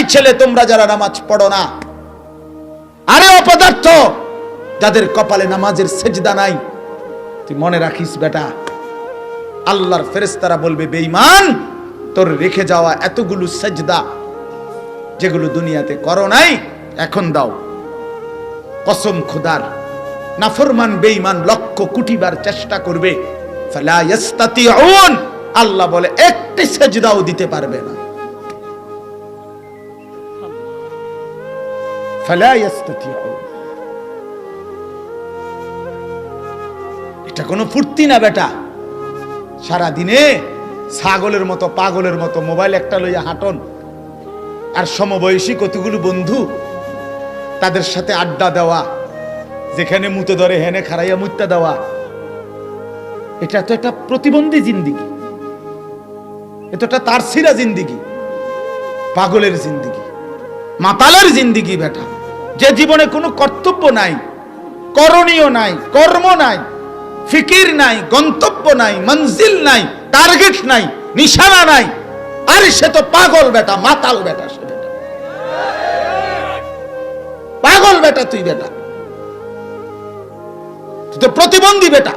এই ছেলে, তোমরা যারা নামাজ পড়ো না, আরে অপদার্থ, যাদের কপালে নামাজের সেজদা নাই, তুই মনে রাখিস বেটা, আল্লাহর ফেরেশতারা বলবে, বেঈমান, তোর রেখে যাওয়া এতগুলো সেজদা যেগুলো দুনিয়াতে করো নাই, এখন দাও। কসম খুদার, নাফরমান বেঈমান লক্ষ কুটিবার চেষ্টা করবে আল্লাহ বলে, একটি সেজদাও দিতে পারবে না। ফালা ইয়াস্তাতিউন এটা কোনো ফুর্তি না বেটা। সারা দিনে ছাগলের মতো, পাগলের মতো মোবাইল একটা লইয়া হাঁটন। আর সমবয়সী কতগুলো বন্ধু তাদের সাথে আড্ডা দেওয়া, যেখানে মুতে ধরে হেনে খারাইয়া মুত্তা দেওয়া। এটা তো একটা প্রতিবন্ধী জিন্দিগি। এটা একটা তারসিরা জিন্দিগি, পাগলের জিন্দিগি। মাতালের জিন্দিগি বেটা। যে জীবনে কোনো কর্তব্য নাই, করণীয় নাই, কর্ম নাই, ফিকির নাই, গন্তব্য নাই, মঞ্জিল নাই, টার্গেট নাই, নিশানা নাই, আরে সে তো পাগল বেটা, মাতাল বেটা সে বেটা। পাগল বেটা তুই বেটা। তুই তো প্রতিবন্ধী বেটা।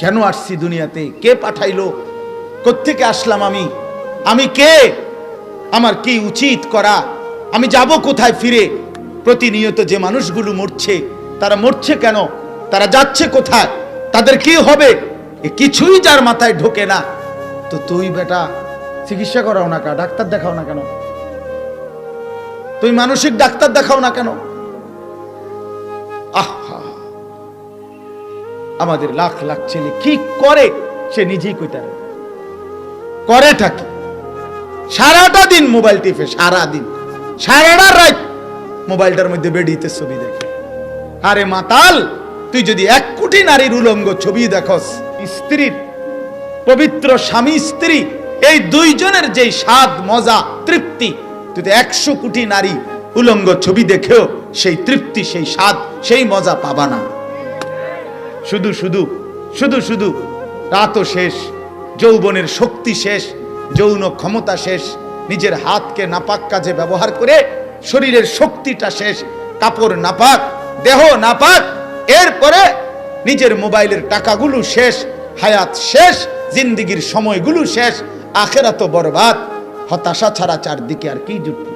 কেন আসছি দুনিয়াতে? কে পাঠাইলো? কোত্থেকে আসলাম আমি? আমি কে? আমার কি উচিত করা? আমি যাব কোথায় ফিরে? প্রতিনিয়ত যে মানুষগুলো মরছে, তারা মরছে কেন? তারা যাচ্ছে কোথায়? তাদের কি হবে? কিছুই যার মাথায় ঢোকে না। তো তুই বেটা, চিকিৎসা করাও না কেন? ডাক্তার দেখাও না কেন? তুই মানসিক ডাক্তার দেখাও না কেন? আহা! আমাদের লাখ লাখ ছেলে কি করে? সে নিজেই কইতার। করে থাকি সারাটা দিন মোবাইল টিপে সারা দিন সারাটা রাত মোবাইলটার মধ্যে বেডিতে ছবি দেখে। আরে মাতাল, তুই যদি এক কোটি নারীর উলঙ্গ ছবি দেখস, স্ত্রীর, পবিত্র স্বামী স্ত্রী, এই দুইজনের যে স্বাদ, মজা, তৃপ্তি, তুই তো একশো কোটি নারী উলঙ্গ ছবি দেখেও সেই তৃপ্তি, সেই স্বাদ, সেই মজা পাবা না। শুধু শুধু শুধু শুধু, রাতও শেষ, যৌবনের শক্তি শেষ যৌন ক্ষমতা শেষ, নিজের হাতকে নাপাক কাজে ব্যবহার করে শরীরের শক্তিটা শেষ, কাপড় নাপাক, দেহ নাপাক, এরপরে নিজের মোবাইলের টাকাগুলো শেষ, হায়াত শেষ, জিন্দিগির সময়গুলো শেষ আখেরা তো বরবাদ। হতাশা ছাড়া চারদিকে আর কি জুটবে?